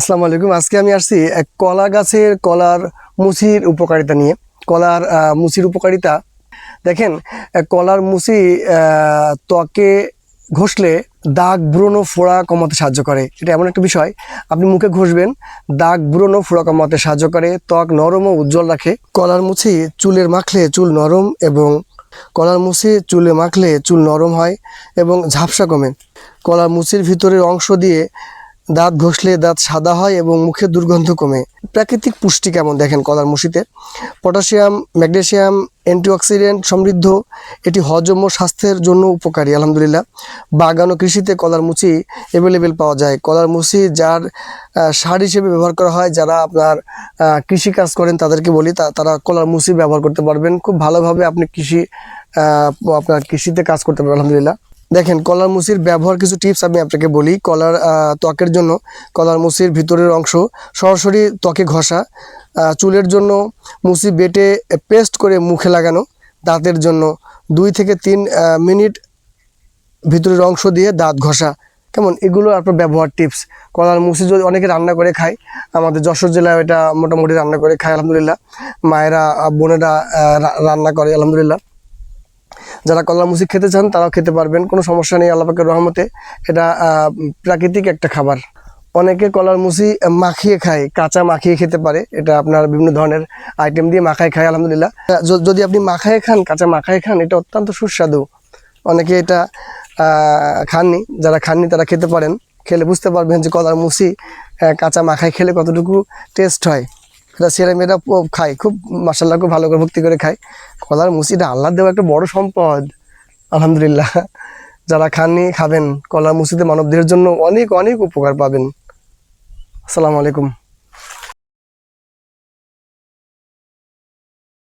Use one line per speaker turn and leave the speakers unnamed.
আসসালামু আলাইকুম। আজকে আমি আসছি এক কলা গাছের কলার মুচির উপকারিতা নিয়ে। কলার মুচির উপকারিতা। দেখেন কলার মুচি ত্বকে ঘষলে দাগ ব্রণ ফোড়া কমাতে সাহায্য করে। এটা এমন একটা বিষয়। আপনি মুখে ঘষবেন, দাগ ব্রণ ফোড়া কমাতে সাহায্য করে, ত্বক নরম ও উজ্জ্বল রাখে। কলার মুচি চুলের মাখলে চুল নরম এবং কলার মুচি চুলে মাখলে চুল নরম হয় এবং ঝাপসা কমে। কলার মুচির ভিতরের অংশ দিয়ে দাঁত ঘষলে দাঁত সাদা হয় এবং মুখে দুর্গন্ধ কমে। প্রাকৃতিক পুষ্টি কেমন দেখেন কলার মুসিতে পটাশিয়াম, ম্যাগনেশিয়াম, অ্যান্টিঅক্সিডেন্ট সমৃদ্ধ, এটি হজম ও স্বাস্থ্যের জন্য উপকারী, আলহামদুলিল্লাহ। বাগান ও কৃষিতে কলার মুচি অ্যাভেলেবেল পাওয়া যায়। কলার মুচি যার সার হিসেবে ব্যবহার করা হয়, যারা আপনার কৃষি কাজ করেন তাদেরকে বলি তারা কলার মুচি ব্যবহার করতে পারবেন। খুব ভালোভাবে আপনি কৃষি আপনার কৃষিতে কাজ করতে পারবেন, আলহামদুলিল্লাহ। দেখেন, কলার মুচির ব্যবহার কিছু টিপস আমি আপনাকে বলি। কলার ত্বকের জন্য কলার মুচির ভিতরের অংশ সরাসরি ত্বকে ঘষা চুলের জন্য মুচি বেটে পেস্ট করে মুখে লাগানো, দাঁতের জন্য দুই থেকে তিন মিনিট ভিতরের অংশ দিয়ে দাঁত ঘষা। কেমন? এগুলো আপনার ব্যবহার টিপস। কলার মুসি যদি অনেকে রান্না করে খায়, আমাদের যশোর জেলায় এটা মোটামুটি রান্না করে খায়, আলহামদুলিল্লাহ। মায়েরা বোনেরা রান্না করে, আলহামদুলিল্লাহ। যারা কলা মুসি খেতে চান, তারাও খেতে পারবেন। কোনো সমস্যা নেই, আল্লাহ পাকের রহমতে এটা প্রাকৃতিক একটা খাবার। অনেকে কলার মুসি মাখিয়ে খায়, কাঁচা মাখিয়ে খেতে পারে। এটা আপনার বিভিন্ন ধরনের আইটেম দিয়ে মাখায় খায়, আলহামদুলিল্লাহ। যদি আপনি মাখায় খান, কাঁচা মাখায় খান, এটা অত্যন্ত সুস্বাদু। অনেকে এটা খাননি, যারা খাননি তারা খেতে পারেন। খেলে বুঝতে পারবেন যে কলার মুসি কাঁচা মাখায় খেলে কতটুকু টেস্ট হয়। এটা ছেলে মেয়েরা খায়, খুব মাসাল্লাহ খুব ভালো করে ভক্তি করে খায়। কলার মুসিটা আল্লাহ দেওয়া একটা বড় সম্পদ, আলহামদুলিল্লাহ। যারা খাননি, খাবেন। কলার মুসিতে মানবদেহের জন্য অনেক অনেক উপকার পাবেন। আসসালামু আলাইকুম।